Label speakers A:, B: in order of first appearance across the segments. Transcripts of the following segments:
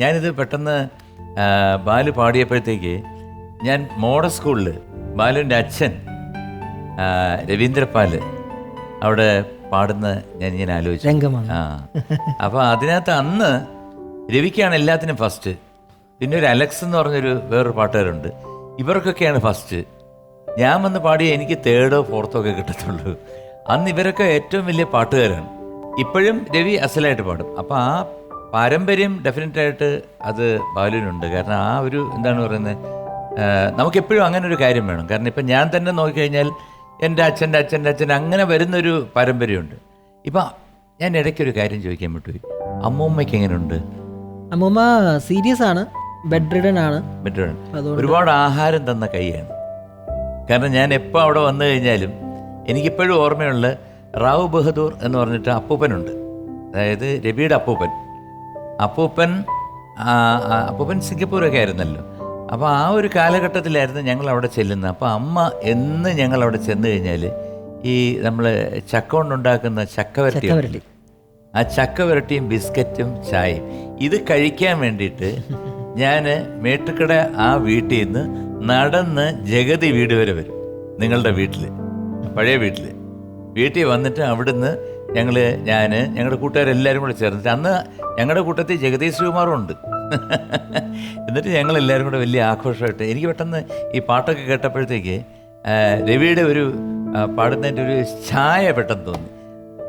A: ഞാനിത് പെട്ടെന്ന് ബാലു പാടിയപ്പോഴത്തേക്ക് ഞാൻ മോഡൽ സ്കൂളിൽ ബാലുവിന്റെ അച്ഛൻ രവീന്ദ്രപാൽ രവീന്ദ്രപാൽ അവിടെ പാടുന്ന ഞാൻ ഇങ്ങനെ ആലോചിച്ചു. ആ. അപ്പോൾ അതിനകത്ത് അന്ന് രവിക്കാണ് എല്ലാത്തിനും ഫസ്റ്റ് പിന്നെ ഒരു അലക്സ് എന്ന് പറഞ്ഞൊരു വേറൊരു പാട്ടുകാരുണ്ട്. ഇവർക്കൊക്കെയാണ് ഫസ്റ്റ് ഞാൻ വന്ന് പാടിയ എനിക്ക് തേർഡോ ഫോർത്തോ ഒക്കെ കിട്ടത്തുള്ളൂ. അന്ന് ഇവരൊക്കെ ഏറ്റവും വലിയ പാട്ടുകാരാണ്. ഇപ്പോഴും രവി അസലായിട്ട് പാടും. അപ്പോൾ ആ പാരമ്പര്യം ഡെഫിനറ്റായിട്ട് അത് ബാലുവിനുണ്ട് കാരണം ആ ഒരു എന്താണ് പറയുന്നത് നമുക്കെപ്പോഴും അങ്ങനെ ഒരു കാര്യം വേണം. കാരണം ഇപ്പം ഞാൻ തന്നെ നോക്കിക്കഴിഞ്ഞാൽ എന്റെ അച്ഛന്റെ അച്ഛന്റെ അച്ഛൻ അങ്ങനെ വരുന്നൊരു പാരമ്പര്യമുണ്ട്. ഇപ്പം ഞാൻ ഇടയ്ക്കൊരു കാര്യം ചോദിക്കാൻ വിട്ടുപോയി. അമ്മൂമ്മയ്ക്ക് എങ്ങനെയുണ്ട്?
B: അമ്മൂമ്മ സീരിയസ് ആണ് ബെഡ് റിഡൻ ആണ് ബെഡ്
A: ഒരുപാട് ആഹാരം തന്ന കൈയാണ്. കാരണം ഞാൻ എപ്പോൾ അവിടെ വന്നു കഴിഞ്ഞാലും എനിക്കിപ്പോഴും ഓർമ്മയുള്ള റാവു ബഹദൂർ എന്ന് പറഞ്ഞിട്ട് അപ്പൂപ്പനുണ്ട്. അതായത് രവിയുടെ അപ്പൂപ്പൻ. അപ്പൂപ്പൻ അപ്പൂപ്പൻ സിംഗപ്പൂരൊക്കെ ആയിരുന്നല്ലോ. അപ്പോൾ ആ ഒരു കാലഘട്ടത്തിലായിരുന്നു ഞങ്ങൾ അവിടെ ചെല്ലുന്നത്. അപ്പോൾ അമ്മ എന്ന് ഞങ്ങൾ അവിടെ ചെന്ന് കഴിഞ്ഞാൽ ഈ നമ്മൾ ചക്ക കൊണ്ടുണ്ടാക്കുന്ന ചക്കവരട്ടി
B: ചക്കവരട്ടി
A: ആ ചക്ക വരട്ടിയും ബിസ്ക്കറ്റും ചായയും ഇത് കഴിക്കാൻ വേണ്ടിയിട്ട് ഞാൻ മേട്ടുക്കട ആ വീട്ടിൽ നിന്ന് നടന്ന് ജഗതി വീട് വരെ വരും നിങ്ങളുടെ വീട്ടിൽ പഴയ വീട്ടിൽ വീട്ടിൽ വന്നിട്ട് അവിടുന്ന് ഞങ്ങൾ ഞാൻ ഞങ്ങളുടെ കൂട്ടുകാരെല്ലാവരും കൂടെ ചേർന്നിട്ട് അന്ന് ഞങ്ങളുടെ കൂട്ടത്തിൽ ജഗദീഷ് ശ്രീകുമാറുണ്ട്. എന്നിട്ട് ഞങ്ങൾ എല്ലാവരും കൂടെ വലിയ ആഘോഷമായിട്ട് എനിക്ക് പെട്ടെന്ന് ഈ പാട്ടൊക്കെ കേട്ടപ്പോഴത്തേക്ക് രവിയുടെ ഒരു പാടുന്നതിന്റെ ഒരു ഛായ പെട്ടെന്ന് തോന്നി.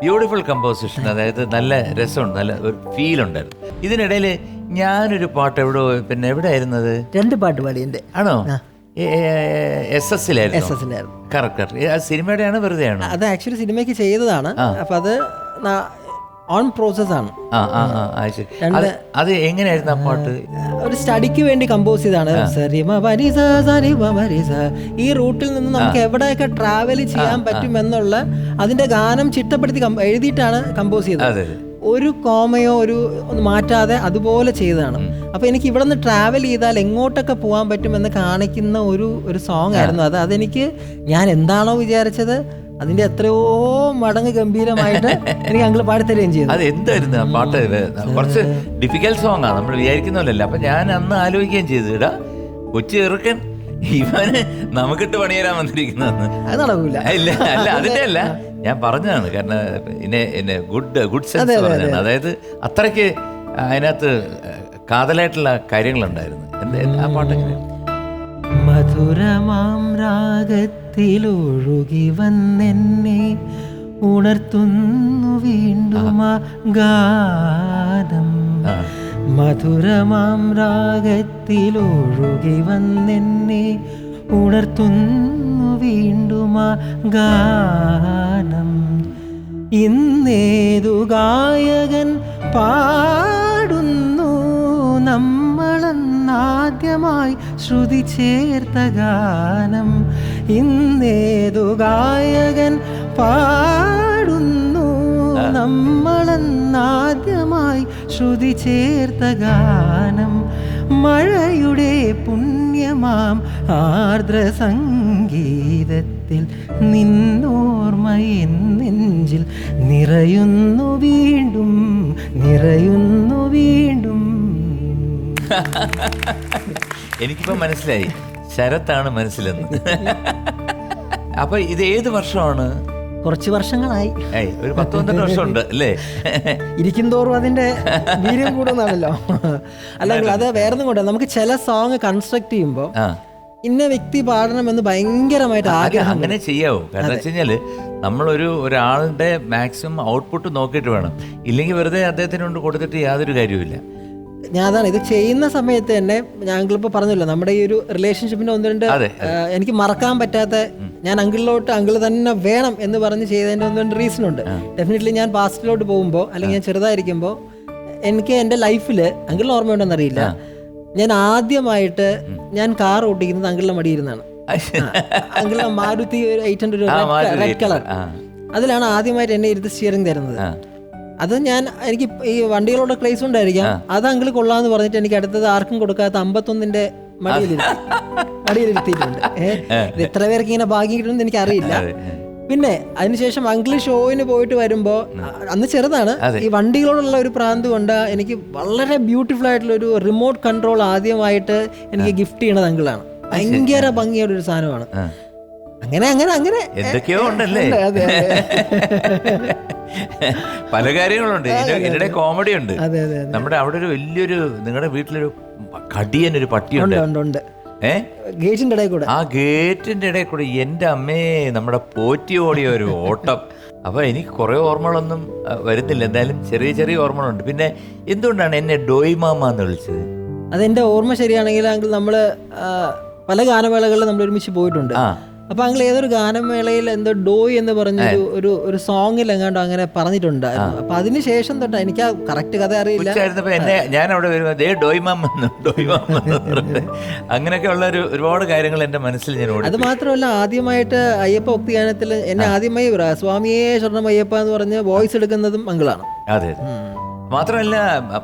A: ബ്യൂട്ടിഫുൾ കമ്പോസിഷൻ അതായത് നല്ല രസമുണ്ട് നല്ല ഒരു ഫീൽ ഉണ്ടായിരുന്നു. ഇതിനിടയിൽ ഞാനൊരു പാട്ട് എവിടെ പിന്നെ എവിടെ ആയിരുന്നത്
B: രണ്ട് പാട്ട് പാടി എന്റെ.
A: ആണോ? എസ് എസ്
B: എസ്
A: സിലായിരുന്നു
B: എസിന്റെ ആയിരുന്നു
A: കറക്റ്റ് കറക്റ്റ് സിനിമയുടെ ആണ് വെറുതെ ആണ്
B: അത് ആക്ച്വലി സിനിമയ്ക്ക് ചെയ്തതാണ്. അപ്പം അത് ഓൺ പ്രോസസ് ആണ്.
A: അത് എങ്ങനെയായിരുന്നു ആ പാട്ട്?
B: ഒരു സ്റ്റഡിക്ക് വേണ്ടി കമ്പോസ് ചെയ്താണ്. ഈ റൂട്ടിൽ നിന്ന് നമുക്ക് എവിടെയൊക്കെ ട്രാവൽ ചെയ്യാൻ പറ്റും എന്നുള്ള അതിന്റെ ഗാനം ചിട്ടപ്പെടുത്തി എഴുതിയിട്ടാണ് കമ്പോസ് ചെയ്തത്. ഒരു കോമയോ ഒരു മാറ്റാതെ അതുപോലെ ചെയ്തതാണ്. അപ്പൊ എനിക്ക് ഇവിടെ നിന്ന് ട്രാവൽ ചെയ്താൽ എങ്ങോട്ടൊക്കെ പോകാൻ പറ്റുമെന്ന് കാണിക്കുന്ന ഒരു ഒരു സോങ് ആയിരുന്നു. അത് അതെനിക്ക് ഞാൻ എന്താണോ വിചാരിച്ചത് അതിന്റെ എത്രയോ മടങ്ങ് ഗംഭീരമായിട്ട് എനിക്ക് അങ്കിൾ പാടിത്തരുകയും ചെയ്തു.
A: അത് എന്തായിരുന്നു ആ പാട്ട്? കുറച്ച് ഡിഫിക്കൽട്ട് സോങ് ആണ് നമ്മൾ വിചാരിക്കുന്ന പോലെയല്ല. അപ്പൊ ഞാൻ അന്ന് ആലോചിക്കുകയും ചെയ്തു. ഇടാ കൊച്ചു ചെറുക്കൻ ഇവന് നമുക്കിട്ട് പണിയരാൻ വന്നിരിക്കുന്നതെന്ന്.
B: അത് നടക്കൂല.
A: ഇല്ല അല്ല അതിന്റെ അല്ല. ഞാൻ പറഞ്ഞതാണ്. കാരണം പിന്നെ എന്നെ ഗുഡ് ഗുഡ് സെൻസ് പറഞ്ഞാണ് അതായത് അത്രയ്ക്ക് അതിനകത്ത് കാതലായിട്ടുള്ള കാര്യങ്ങളുണ്ടായിരുന്നു. ആ പാട്ട് എങ്ങനെയാണ്
B: മധുരമാം രാഗത്തിലൊഴുകി വന്നെന്നെ ഉണർത്തുന്നു വീണ്ടും ഗാനം. മധുരമാം രാഗത്തിലൊഴുകി വന്നെന്നെ ഉണർത്തുന്നു വീണ്ടും ഗാനം ഇന്നേതു ഗായകൻ പാടുന്നു. നമ്മളെന്നാദ്യമായി ശ്രുതി ചേർത്ത ഗാനം. ഇന്നേതു ഗായകൻ പാടുന്നു. നമ്മളെന്നാദ്യമായി ശ്രുതി ചേർത്ത ഗാനം. മഴയുടെ പുണ്യമാം ആർദ്ര സംഗീതത്തിൽ നിന്നോർമ്മ നെഞ്ചിൽ നിറയുന്നു വീണ്ടും നിറയുന്നു വീണ്ടും.
A: എനിക്കിപ്പോ മനസ്സിലായി. ശരത്താണ് മനസ്സിലെന്ന്. അപ്പൊ ഇത് ഏത് വർഷമാണ്?
B: കുറച്ച് വർഷങ്ങളായി.
A: ഒരു പത്ത് പന്ത്രണ്ട് വർഷമുണ്ട് അല്ലേ?
B: ഇരിക്കും തോറും അതിന്റെ വീര്യം കൂടുന്നതാണല്ലോ അല്ലെങ്കിൽ അത് വേറെ കൂടെ നമുക്ക് ചില സോങ് കൺസ്ട്രക്ട് ചെയ്യുമ്പോൾ
A: ആ.
B: ഇന്ന വ്യക്തി പാടണമെന്ന് ഭയങ്കരമായിട്ട് ആഗ്രഹം
A: അങ്ങനെ ചെയ്യാവോ. കാരണം വെച്ച് കഴിഞ്ഞാൽ നമ്മളൊരു ഒരാളുടെ മാക്സിമം ഔട്ട്പുട്ട് നോക്കിയിട്ട് വേണം. ഇല്ലെങ്കിൽ വെറുതെ അദ്ദേഹത്തിനോട് കൊടുത്തിട്ട് യാതൊരു കാര്യവുമില്ല.
B: ഞാൻ അതാണ് ഇത് ചെയ്യുന്ന സമയത്ത് തന്നെ ഞങ്ങളിപ്പോൾ പറഞ്ഞല്ലോ നമ്മുടെ ഈ ഒരു റിലേഷൻഷിപ്പിന്റെ ഒന്ന് രണ്ട് എനിക്ക് മറക്കാൻ പറ്റാത്ത ഞാൻ അങ്കിളിലോട്ട് അങ്കിൾ തന്നെ വേണം എന്ന് പറഞ്ഞ് ചെയ്തതിന്റെ ഒന്ന് രണ്ട് റീസൺ ഉണ്ട്. ഡെഫിനറ്റ്ലി ഞാൻ പാസ്റ്റിലോട്ട് പോകുമ്പോൾ അല്ലെങ്കിൽ ഞാൻ ചെറുതായിരിക്കുമ്പോൾ എനിക്ക് എന്റെ ലൈഫിൽ അങ്കിൾ ഓർമ്മയുണ്ടെന്ന് അറിയില്ല. ഞാൻ ആദ്യമായിട്ട് ഞാൻ കാർ ഓട്ടിക്കുന്നത് അങ്കിളിന്റെ മടിയിരുന്നാണ് അങ്കിളിലെ മാരുതി ഒരു എയ്റ്റ് ഹൺഡ്രഡ് റെഡ് കളർ അതിലാണ് ആദ്യമായിട്ട് എന്നെ ഇരുത്ത് സ്റ്റിയറിംഗ് തരുന്നത്. അത് ഞാൻ എനിക്ക് ഈ വണ്ടികളോട് ക്ലേസ് ഉണ്ടായിരിക്കാം അത് അങ്കിൾ കൊള്ളാന്ന് പറഞ്ഞിട്ട് എനിക്ക് അടുത്തത് ആർക്കും കൊടുക്കാത്ത അമ്പത്തൊന്നിന്റെ മടിയിലിരുത്തി മടിയിലിരുത്തിയിട്ടുണ്ട്. ഏഹ് എത്ര പേർക്ക് ഇങ്ങനെ ഭാഗ്യം കിട്ടുമെന്ന് എനിക്ക് അറിയില്ല പിന്നെ അതിനുശേഷം അങ്കിൾ ഷോയിന് പോയിട്ട് വരുമ്പോൾ അന്ന് ചെറുതാണ്. ഈ വണ്ടികളോടുള്ള ഒരു പ്രാന്ത് കൊണ്ട് എനിക്ക് വളരെ ബ്യൂട്ടിഫുൾ ആയിട്ടുള്ള ഒരു റിമോട്ട് കൺട്രോൾ ആദ്യമായിട്ട് എനിക്ക് ഗിഫ്റ്റ് ചെയ്യണത് അങ്കിളാണ്. ഭയങ്കര ഭംഗിയുള്ള ഒരു സാധനമാണ്. അങ്ങനെ അങ്ങനെ അങ്ങനെ.
A: എന്തൊക്കെയോ ഉണ്ടല്ലേ? പല കാര്യങ്ങളുണ്ട്. ഇതിന്റെ ഇതിനിടെ കോമഡി ഉണ്ട് നമ്മുടെ അവിടെ ഒരു വലിയൊരു നിങ്ങളുടെ വീട്ടിലൊരു കടിയൻ ഒരു പട്ടിയുണ്ട്
B: ഗേറ്റിന്റെ ഇടയിൽ കൂടെ.
A: ആ ഗേറ്റിന്റെ ഇടയിൽ കൂടെ എന്റെ അമ്മേ നമ്മുടെ പോറ്റി ഓടിയ ഒരു ഓട്ടം. അപ്പൊ എനിക്ക് കുറെ ഓർമ്മകളൊന്നും വരുന്നില്ല. എന്തായാലും ചെറിയ ചെറിയ ഓർമ്മകളുണ്ട്. പിന്നെ എന്തുകൊണ്ടാണ് എന്നെ ഡോയിമാമ എന്ന് വിളിച്ചത്?
B: അതെന്റെ ഓർമ്മ ശരിയാണെങ്കിൽ നമ്മൾ നമ്മൾ പല ഗാനമേളകളിൽ നമ്മൾ ഒരുമിച്ച് പോയിട്ടുണ്ട്.
A: ആ.
B: അപ്പൊ അങ്ങൾ ഏതൊരു ഗാനമേളയിൽ എന്തോ ഡോയ് എന്ന് പറഞ്ഞ ഒരു ഒരു സോങ്ങിൽ എങ്ങാണ്ടോ അങ്ങനെ പറഞ്ഞിട്ടുണ്ടായിരുന്നു. അപ്പൊ അതിന് ശേഷം തൊട്ട് എനിക്ക് ആ കറക്റ്റ് കഥ അറിയില്ല.
A: എന്നെ ഞാൻ അവിടെ ദേ അങ്ങനെയൊക്കെ ഉള്ള ഒരു ഒരുപാട് കാര്യങ്ങൾ എന്റെ മനസ്സിൽ ഞാൻ
B: അത് മാത്രമല്ല ആദ്യമായിട്ട് അയ്യപ്പ ഭക്തി ഗാനത്തിൽ എന്നെ ആദ്യമായി സ്വാമിയെ ശരണം സ്വർണം അയ്യപ്പ എന്ന് പറഞ്ഞ് വോയിസ് എടുക്കുന്നതും അങ്കിളാണ്.
A: അതെ അതെ. മാത്രമല്ല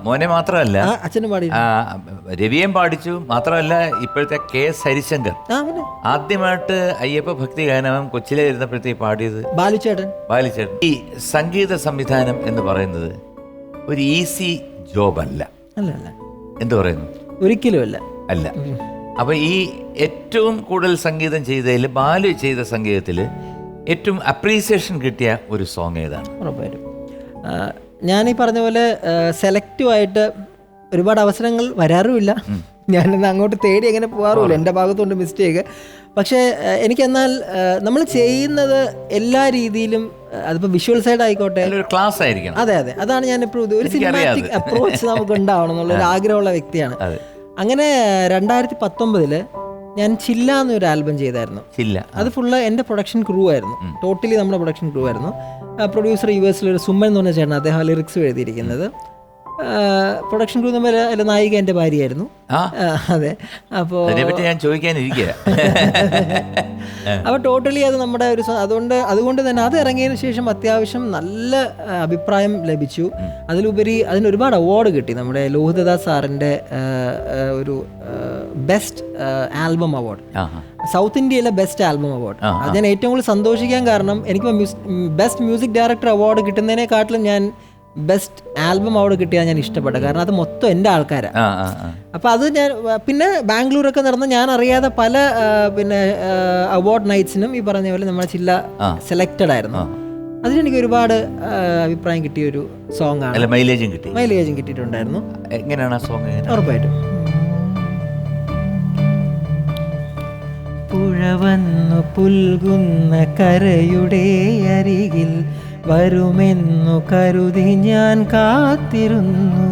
A: മോനെ മാത്രമല്ല
B: അച്ഛനും പാടി
A: രവിയേം പാടിച്ചു. മാത്രമല്ല ഇപ്പോഴത്തെ കെ എസ് ഹരിശങ്കർ. ആദ്യമായിട്ട് അയ്യപ്പ ഭക്തി ഗാനം കൊച്ചിലെ ഇരുന്നപ്പോഴത്തേക്ക് പാടിയത്
B: ബാലിച്ചേട്ടൻ
A: ബാലിച്ചേട്ടൻ ഈ സംഗീത സംവിധാനം എന്ന് പറയുന്നത് ഒരു ഈസി ജോബ് അല്ല എന്തു പറയുന്നു?
B: ഒരിക്കലും അല്ല.
A: അല്ല. അപ്പൊ ഈ ഏറ്റവും കൂടുതൽ സംഗീതം ചെയ്തതിൽ ബാലു ചെയ്ത സംഗീതത്തിൽ ഏറ്റവും അപ്രീസിയേഷൻ കിട്ടിയ ഒരു സോങ് ഏതാണ്?
B: ഉറപ്പായിട്ടും. ഞാൻ ഈ പറഞ്ഞ പോലെ സെലക്റ്റീവ് ആയിട്ട് ഒരുപാട് അവസരങ്ങൾ വരാറുമില്ല. ഞാനിന്ന് അങ്ങോട്ട് തേടി അങ്ങനെ പോകാറുമില്ല. എന്റെ ഭാഗത്തുണ്ട് മിസ്റ്റേക്ക് പക്ഷേ എനിക്കെന്നാൽ നമ്മൾ ചെയ്യുന്നത് എല്ലാ രീതിയിലും അതിപ്പോൾ വിഷ്വൽ സൈഡ് ആയിക്കോട്ടെ.
A: ക്ലാസ് ആയിരിക്കണം.
B: അതെ അതെ. അതാണ് ഞാൻ എപ്പോഴും ഒരു സിനിമാറ്റിക് അപ്രോച്ച് നമുക്ക് ഉണ്ടാവണം എന്നുള്ള ഒരു ആഗ്രഹമുള്ള വ്യക്തിയാണ്. അങ്ങനെ രണ്ടായിരത്തി പത്തൊമ്പതിൽ ഞാൻ ചില്ല എന്നൊരു ആൽബം ചെയ്തായിരുന്നു.
A: ചില്ല
B: അത് ഫുള്ള് എന്റെ പ്രൊഡക്ഷൻ ക്രൂ ആയിരുന്നു. ടോട്ടലി നമ്മുടെ പ്രൊഡക്ഷൻ ക്രൂ ആയിരുന്നു. പ്രൊഡ്യൂസർ യു എസിലൊരു സുമ്മൻ എന്ന് പറഞ്ഞ ചേട്ടൻ അദ്ദേഹം ലിറിക്സ് എഴുതിയിരിക്കുന്നത്. പ്രൊഡക്ഷൻ ക്രൂ തമ്മിൽ അല്ല നായിക എന്റെ ഭാര്യയായിരുന്നു. അതെ. അപ്പോൾ
A: അതിനെപ്പറ്റി ഞാൻ ചോദിക്കാനിരിക്കുക
B: അപ്പോൾ ടോട്ടലി അത് നമ്മുടെ ഒരു അതുകൊണ്ട് അതുകൊണ്ട് തന്നെ അത് ഇറങ്ങിയതിന് ശേഷം അത്യാവശ്യം നല്ല അഭിപ്രായം ലഭിച്ചു. അതിലുപരി അതിന് ഒരുപാട് അവാർഡ് കിട്ടി. നമ്മുടെ ലോഹിതദാസ് സാറിന്റെ ഒരു ബെസ്റ്റ് ആൽബം അവാർഡ്. സൗത്ത് ഇന്ത്യയിലെ ബെസ്റ്റ് ആൽബം അവാർഡ് അത് ഞാൻ ഏറ്റവും കൂടുതൽ സന്തോഷിക്കാൻ കാരണം എനിക്ക് ബെസ്റ്റ് മ്യൂസിക് ഡയറക്ടർ അവാർഡ് കിട്ടുന്നതിനെക്കാട്ടിലും ഞാൻ ബെസ്റ്റ് ആൽബം അവിടെ കിട്ടിയാൽ ഞാൻ ഇഷ്ടപ്പെട്ടത് കാരണം അത് മൊത്തം എന്റെ ആൾക്കാരാണ് അപ്പോൾ അത് ഞാൻ പിന്നെ ബാംഗ്ലൂരൊക്കെ നടന്ന ഞാൻ അറിയാതെ പല പിന്നെ അവാർഡ് നൈറ്റ്സിനും ഈ പറഞ്ഞ പോലെ നമ്മുടെ ചില്ല സെലക്റ്റഡ് ആയിരുന്നു. അതിനെനിക്ക് ഒരുപാട് അഭിപ്രായം കിട്ടിയ ഒരു സോങ് ആണ്.
A: മൈലേജും കിട്ടി.
B: മൈലേജും കിട്ടിയിട്ടുണ്ടായിരുന്നു.
A: എങ്ങനെയാണ് ആ സോങ്
B: ഉറപ്പായിട്ടും. പുഴ വന്നു പുൽകുന്ന കരയുടെ അരികിൽ വരുമെന്നു കരുതി ഞാൻ കാത്തിരുന്നു.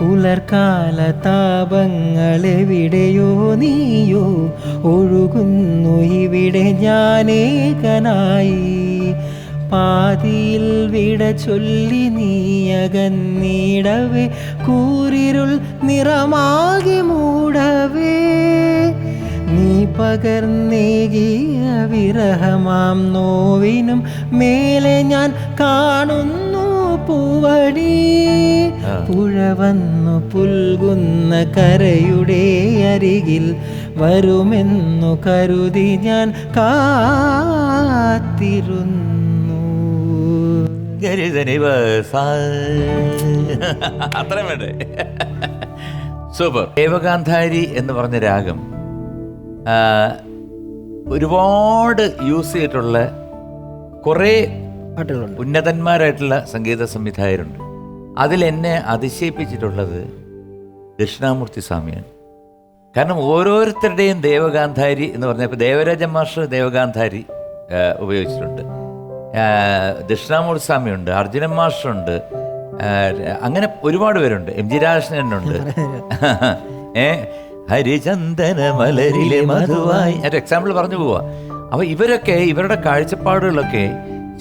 B: പുലർക്കാല താപങ്ങളെവിടെയോ നീയോ ഒഴുകുന്നു ഇവിടെ ഞാനേകനായി പാതിയിൽ വിട ചൊല്ലി നീയകന്നീടവേ കൂരിരുൾ നിറമാകി മൂടവേ. പകർന്നേകിയ വിരഹമാം നോവിനും മേലെ ഞാൻ കാണുന്നു പൂവടി. പുഴ വന്നു പുൽകുന്ന കരയുടെ അരികിൽ വരുമെന്നു കരുതി ഞാൻ കാത്തിരുന്നു.
A: അത്രയും വേണ്ടേ? സൂപ്പർ ദേവകാന്ധാരി എന്ന് പറഞ്ഞ രാഗം ഒരുപാട് യൂസ് ചെയ്തിട്ടുള്ള കുറേ
B: പാട്ടുകളുണ്ട്.
A: ഉന്നതന്മാരായിട്ടുള്ള സംഗീത സംവിധായകരുണ്ട്. അതിൽ എന്നെ അതിശയിപ്പിച്ചിട്ടുള്ളത് ദക്ഷിണാമൂർത്തി സ്വാമിയാണ്. കാരണം ഓരോരുത്തരുടെയും ദേവഗാന്ധാരി എന്ന് പറഞ്ഞാൽ ഇപ്പോൾ ദേവരാജ മാഷ് ദേവഗാന്ധാരി ഉപയോഗിച്ചിട്ടുണ്ട്. ദക്ഷിണാമൂർത്തി സ്വാമിയുണ്ട് അർജുനൻ മാഷുണ്ട് അങ്ങനെ ഒരുപാട് പേരുണ്ട്. എം ജി രാജകൃഷ്ണനുണ്ട് ഏ ഹരിചന്ദന മലരിലെ മധുവായി. ഒരു എക്സാമ്പിൾ പറഞ്ഞു പോവാ. അപ്പൊ ഇവരൊക്കെ ഇവരുടെ കാഴ്ചപ്പാടുകളൊക്കെ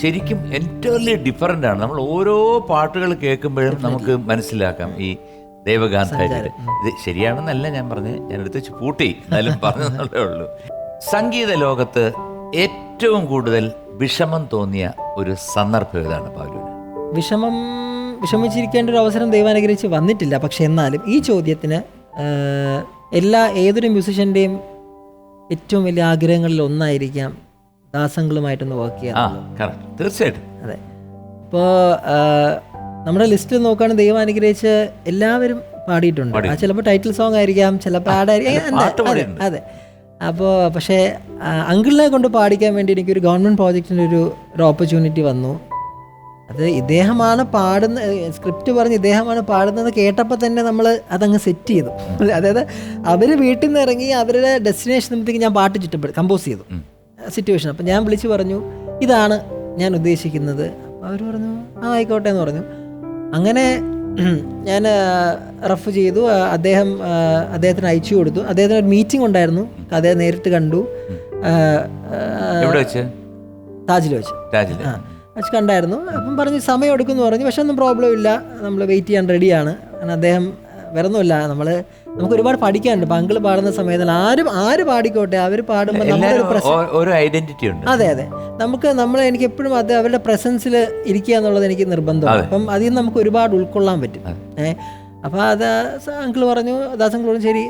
A: ശരിക്കും എന്റയർലി ഡിഫറന്റ് ആണ്. നമ്മൾ ഓരോ പാട്ടുകൾ കേൾക്കുമ്പോഴും നമുക്ക് മനസ്സിലാക്കാം ഈ ദേവഗാന്ധാരിയുടെ. ഇത് ശരിയാണെന്നല്ല ഞാൻ പറഞ്ഞ്. ഞാൻ എടുത്ത് വെച്ച് പൂട്ടി. എന്നാലും പറഞ്ഞതേ ഉള്ളൂ. സംഗീത ലോകത്ത് ഏറ്റവും കൂടുതൽ വിഷമം തോന്നിയ ഒരു സന്ദർഭം ഏതാണ് പാലുവിന്?
B: വിഷമം വിഷമിച്ചിരിക്കേണ്ട ഒരു അവസരം ദൈവാനുഗ്രഹിച്ച് വന്നിട്ടില്ല. പക്ഷെ എന്നാലും ഈ ചോദ്യത്തിന് എല്ലാ ഏതൊരു മ്യൂസിഷ്യന്റെയും ഏറ്റവും വലിയ ആഗ്രഹങ്ങളിൽ ഒന്നായിരിക്കാം ദാസങ്ങളുമായിട്ടൊന്ന് വർക്ക് ചെയ്യാം
A: തീർച്ചയായിട്ടും.
B: അതെ. ഇപ്പോൾ നമ്മുടെ ലിസ്റ്റിൽ നോക്കുകയാണെങ്കിൽ ദൈവം അനുഗ്രഹിച്ച് എല്ലാവരും പാടിയിട്ടുണ്ട്. ആ ചിലപ്പോൾ ടൈറ്റിൽ സോങ് ആയിരിക്കാം ചിലപ്പോൾ ആഡായിരിക്കാം അതെ അതെ. അപ്പോൾ പക്ഷേ അങ്കിളിനെ കൊണ്ട് പാടിക്കാൻ വേണ്ടി എനിക്കൊരു ഗവൺമെന്റ് പ്രോജക്റ്റിന്റെ ഒരു ഒരു ഓപ്പർച്യൂണിറ്റി വന്നു. അത് ഇദ്ദേഹമാണ് പാടുന്ന സ്ക്രിപ്റ്റ് പറഞ്ഞ് ഇദ്ദേഹമാണ് പാടുന്നത് കേട്ടപ്പോൾ തന്നെ നമ്മൾ അതങ്ങ് സെറ്റ് ചെയ്തു. അതായത് അവർ വീട്ടിൽ നിന്ന് ഇറങ്ങി അവരുടെ ഡെസ്റ്റിനേഷൻ നിമിത്തേക്ക് ഞാൻ പാട്ട് ചുറ്റപ്പെടും കമ്പോസ് ചെയ്തു. സിറ്റുവേഷൻ അപ്പം ഞാൻ വിളിച്ച് പറഞ്ഞു ഇതാണ് ഞാൻ ഉദ്ദേശിക്കുന്നത്. അവർ പറഞ്ഞു ആ ആയിക്കോട്ടെ എന്ന് പറഞ്ഞു. അങ്ങനെ ഞാൻ റഫ് ചെയ്തു. അദ്ദേഹം അദ്ദേഹത്തിന് അയച്ചു കൊടുത്തു. അദ്ദേഹത്തിന് ഒരു മീറ്റിംഗ് ഉണ്ടായിരുന്നു. അദ്ദേഹം നേരിട്ട് കണ്ടു.
A: വെച്ച്?
B: താജിൽ വെച്ച്.
A: രാജിൽ
B: ആ. കണ്ടായിരുന്നു. അപ്പം പറഞ്ഞു സമയം എടുക്കുമെന്ന് പറഞ്ഞു. പക്ഷെ ഒന്നും പ്രോബ്ലം ഇല്ല. നമ്മൾ വെയിറ്റ് ചെയ്യാൻ റെഡിയാണ് കാരണം അദ്ദേഹം വരുന്നില്ല നമ്മൾ നമുക്ക് ഒരുപാട് പഠിക്കാനുണ്ട്. ഇപ്പം അങ്കിൾ പാടുന്ന സമയത്ത് ആരും ആര് പാടിക്കോട്ടെ? അവർ പാടുമ്പോൾ നമ്മളൊരു
A: ഐഡന്റിറ്റി ഉണ്ട്.
B: അതെ അതെ. നമുക്ക് നമ്മൾ എനിക്ക് എപ്പോഴും അത് അവരുടെ പ്രസൻസിൽ ഇരിക്കുക എന്നുള്ളത് എനിക്ക് നിർബന്ധമാണ്. അപ്പം അതിൽ നിന്ന് നമുക്ക് ഒരുപാട് ഉൾക്കൊള്ളാൻ പറ്റും. ഏഹ് അപ്പോൾ അത് അങ്കിൾ പറഞ്ഞു ദാസ് അങ്കിൾ പറഞ്ഞു ശരി.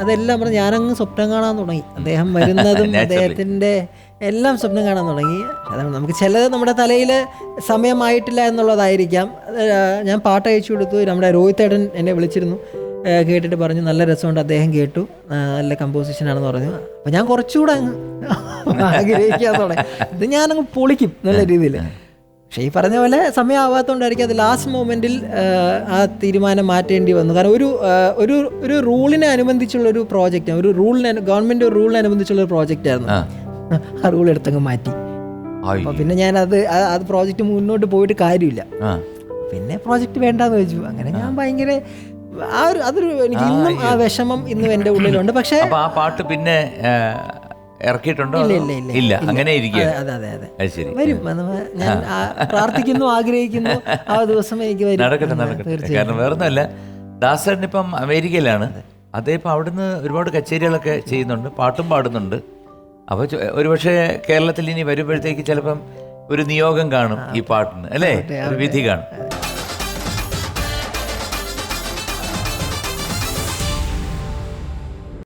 B: അതെല്ലാം പറഞ്ഞു. ഞാനങ്ങ് സ്വപ്നം കാണാൻ തുടങ്ങി. അദ്ദേഹം വരുന്നതും അദ്ദേഹത്തിന്റെ എല്ലാം സ്വപ്നം കാണാൻ തുടങ്ങി. അതാണ് നമുക്ക് ചിലത് നമ്മുടെ തലയിൽ സമയമായിട്ടില്ല എന്നുള്ളതായിരിക്കാം. ഞാൻ പാട്ട് അയച്ചു കൊടുത്തു. നമ്മുടെ രോഹിത് ഏട്ടൻ എന്നെ വിളിച്ചിരുന്നു. കേട്ടിട്ട് പറഞ്ഞു നല്ല രസമുണ്ട്. അദ്ദേഹം കേട്ടു. നല്ല കമ്പോസിഷൻ ആണെന്ന് പറഞ്ഞു. അപ്പം ഞാൻ കുറച്ചുകൂടെ അങ്ങ് ആഗ്രഹിക്കാൻ തുടങ്ങി ഇത് ഞാനങ്ങ് പൊളിക്കും നല്ല രീതിയിൽ. പക്ഷേ ഈ പറഞ്ഞ പോലെ സമയമാവാത്തതുകൊണ്ടായിരിക്കും അത് ലാസ്റ്റ് മൊമെന്റിൽ ആ തീരുമാനം മാറ്റേണ്ടി വന്നു. കാരണം ഒരു ഒരു ഒരു റൂളിനെ അനുബന്ധിച്ചുള്ള ഒരു പ്രോജക്റ്റ് ഒരു റൂളിനെ ഗവൺമെന്റ് ഒരു റൂളിനെ അനുബന്ധിച്ചുള്ള ഒരു പ്രോജക്റ്റ് ആയിരുന്നു.
A: ആ.
B: ആ റൂൾ എടുത്തങ്ങ് മാറ്റി. അപ്പൊ പിന്നെ ഞാൻ അത് അത് പ്രോജക്റ്റ് മുന്നോട്ട് പോയിട്ട് കാര്യമില്ല. പിന്നെ പ്രോജക്റ്റ് വേണ്ടാന്ന് വെച്ചു. അങ്ങനെ ഞാൻ ഭയങ്കര ആ ഒരു അതൊരു എനിക്ക് ഇന്നും ആ വിഷമം ഇന്നും എന്റെ ഉള്ളിലുണ്ട്. പക്ഷേ
A: ആ പാട്ട് പിന്നെ ഇറക്കിയിട്ടുണ്ടോ
B: ഇല്ല ഇല്ല ഇല്ല.
A: ഇല്ല അങ്ങനെ
B: അതെ അതെ അതെ വരും. ഞാൻ പ്രാർത്ഥിക്കുന്നു ആഗ്രഹിക്കുന്നു. ആ ദിവസം എനിക്ക് വരും.
A: നടക്കട്ടെ നടക്കട്ടെ. കാരണം വേറൊന്നുമല്ല. ദാസേട്ടൻ ഇപ്പം അമേരിക്കയിലാണ്. അദ്ദേഹം അവിടുന്ന് ഒരുപാട് കച്ചേരികളൊക്കെ ചെയ്യുന്നുണ്ട് പാട്ടും പാടുന്നുണ്ട്. അപ്പോൾ ഒരുപക്ഷെ കേരളത്തിൽ ഇനി വരുമ്പോഴത്തേക്ക് ചിലപ്പം ഒരു നിയോഗം കാണും ഈ പാട്ടിന് അല്ലേ? ഒരു വിധി കാണും.